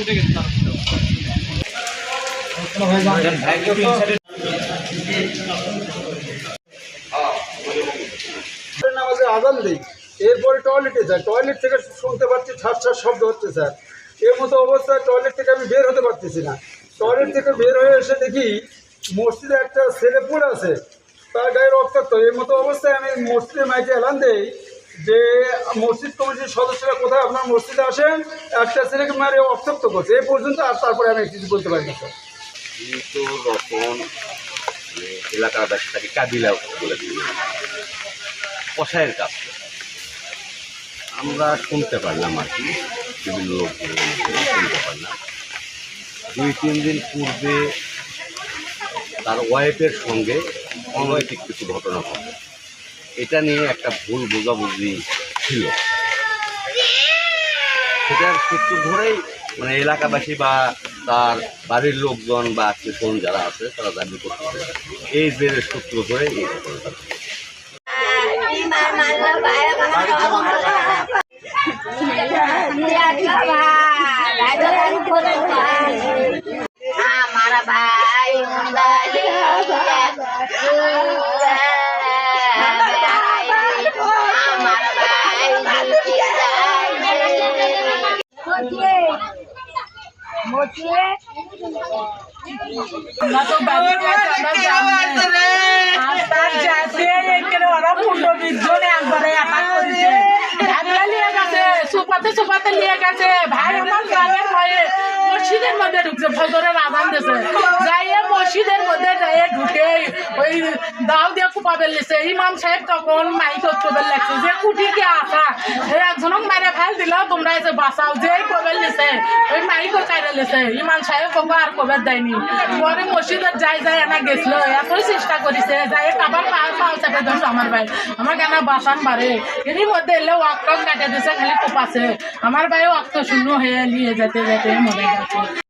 উঠে গেছে আজান দিই এরপরে টয়লেটে যাই টয়লেট থেকে শুনতে পাচ্ছি ছাড় ছাড় শব্দ হচ্ছে স্যার এর মতো অবস্থায় টয়লেট থেকে আমি বের হতে পারতেছি না টয়লেট থেকে বের হয়ে এসে দেখি মসজিদে একটা ছেলে পড়ে আছে তার গায়ে রক্তাক্ত এর মতো অবস্থায় আমি মসজিদে মাইকে এলান দেই যে মসজিদ কমিটির সদস্যরা কোথায় আপনার মসজিদে আসেন, একটা ছেলেকে মারে রক্তাক্ত করছে। এই পর্যন্ত আর তারপরে আমি কিছু বলতে পারি না কাবিলা বলে কষায়ের কাজ। আমরা শুনতে পারলাম আর কি, বিভিন্ন লোক শুনতে পারলাম। দুই, তিন দিন পূর্বে তার ওয়াইফের সঙ্গে অনৈতিক কিছু ঘটনা ঘটে। এটা নিয়ে একটা ভুল বোঝাবুঝি ছিল। সেটার সূত্র ধরেই মানে এলাকাবাসী বা তার বাড়ির লোকজন বা আত্মীয় যারা আছে, তারা দাবি করতে এই জেলের সূত্র ধরে এই ঘটনা আমরা তো বাড়িতে আমরা আর তার যাতে এখানে ওরা পনেরো বিশ জন একবারে একা করেছে। ঝামেলা নিয়ে গেছে সুপাতে সুপাতে নিয়ে গেছে। ভাই আমার গ্রামের ভয়ে মসজিদের মধ্যে ঢুকছে ফজরের আধান দিয়েছে। মসজিদের মধ্যে ঢুকে ওই দাও দিয়ে কুপা বেলিছে। ইমাম সাহেব তখন মাইক কবে লাগছে যে কুটি কে আসা একজনক মারে ফেল দিল, তোমরা এসে বাঁচাও। যে কবে লিছে ওই মাইকও কাইরে লিছে ইমাম সাহেব কবে আর কবে দেয়নি। পরে মসজিদের যাই যাই এনা গেছিল। এতই চেষ্টা করেছে যাই কাবার পাও পাও চাপে ধরছ আমার ভাই। আমার কেন বাসান বাড়ে এরই মধ্যে এলে ওয়াক্ট কাটে দিছে, খালি কোপাছে আমার ভাই ওয়াক্ত শূন্য হয়ে নিয়ে যেতে যেতে মরে গেছে